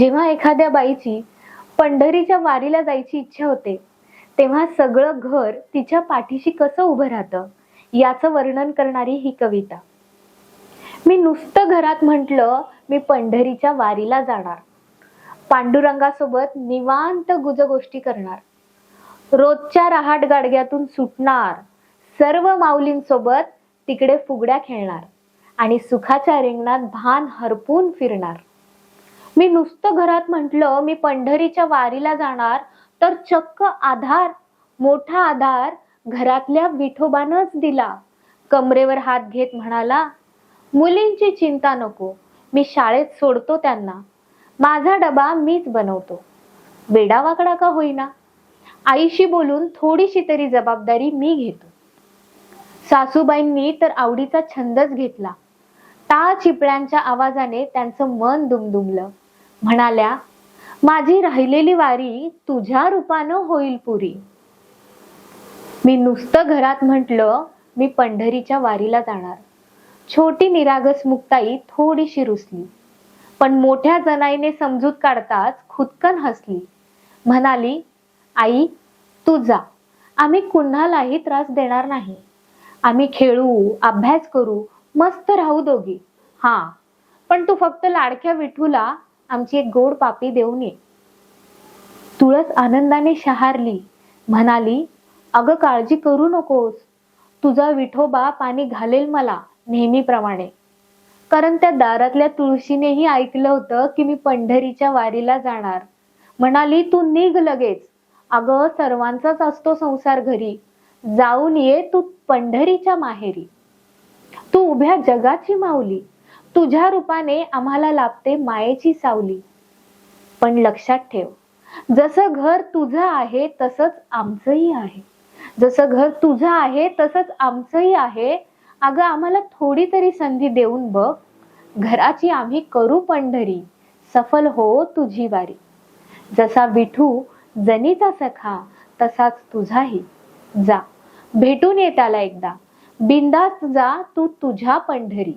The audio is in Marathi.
जेव्हा एखाद्या बाईची पंढरीच्या वारीला जायची इच्छा होते तेव्हा सगळं घर तिच्या पाठीशी कसं उभं राहतं याचं वर्णन करणारी ही कविता. मी नुसतं घरात म्हटलं मी पंढरीच्या वारीला जाणार. पांडुरंगासोबत निवांत गुजगोष्टी करणार. रोजच्या रहाट गाडग्यातून सुटणार. सर्व माऊलींसोबत तिकडे फुगड्या खेळणार. आणि सुखाच्या रिंगणात भान हरपून फिरणार. मी नुसतं घरात म्हटलं मी पंढरीच्या वारीला जाणार तर चक्क आधार मोठा आधार घरातल्या विठोबानच दिला. कमरेवर हात घेत म्हणाला मुलींची चिंता नको मी शाळेत सोडतो त्यांना. माझा डबा मीच बनवतो. वेडावाकडा का होईना? आईशी बोलून थोडीशी तरी जबाबदारी मी घेतो. सासूबाईंनी तर आवडीचा छंदच घेतला. टाळ चिपळ्यांच्या आवाजाने त्यांचं मन दुमदुमलं. म्हणाल्या माझी राहिलेली वारी तुझ्या रूपानं होईल पुरी. मी नुसतं घरात म्हटलं मी पंढरीच्या वारीला जाणार. छोटी निरागस मुक्ताई थोडीशी रुसली पण मोठ्या जनाईने समजूत काढताच खुदकन हसली. म्हणाली आई तू जा. आम्ही कुणालाही त्रास देणार नाही. आम्ही खेळू अभ्यास करू मस्त राहू दोघी. हा पण तू फक्त लाडक्या विठूला आमची एक गोड पापी देऊन ये. तुळस आनंदाने शहारली. म्हणाली अगं काळजी करू नकोस. तुझा विठोबा पाणी घालेल मला नेहमीप्रमाणे. कारण त्या दारातल्या तुळशीनेही ऐकलं होतं की मी पंढरीच्या वारीला जाणार. म्हणाली तू निघ लगेच. अगं सर्वांचाच असतो संसार घरी. जाऊन ये तू पंढरीच्या माहेरी. तू उभ्या जगाची माऊली. तुझ्या रूपाने आम्हाला लाभते मायेची सावली. पण लक्षात ठेव जसं घर तुझं आहे तसंच आमचंही आहे. जसं घर तुझं आहे तसंच आमचंही आहे. अगं आम्हाला थोडी तरी संधी देऊन बघ. घराची आम्ही करू पंढरी. सफल हो तुझी वारी. जसा विठू जनीचा सखा तसाच तुझाही. जा भेटून ये त्याला एकदा. बिंदास जा तू तुझ्या पंढरी.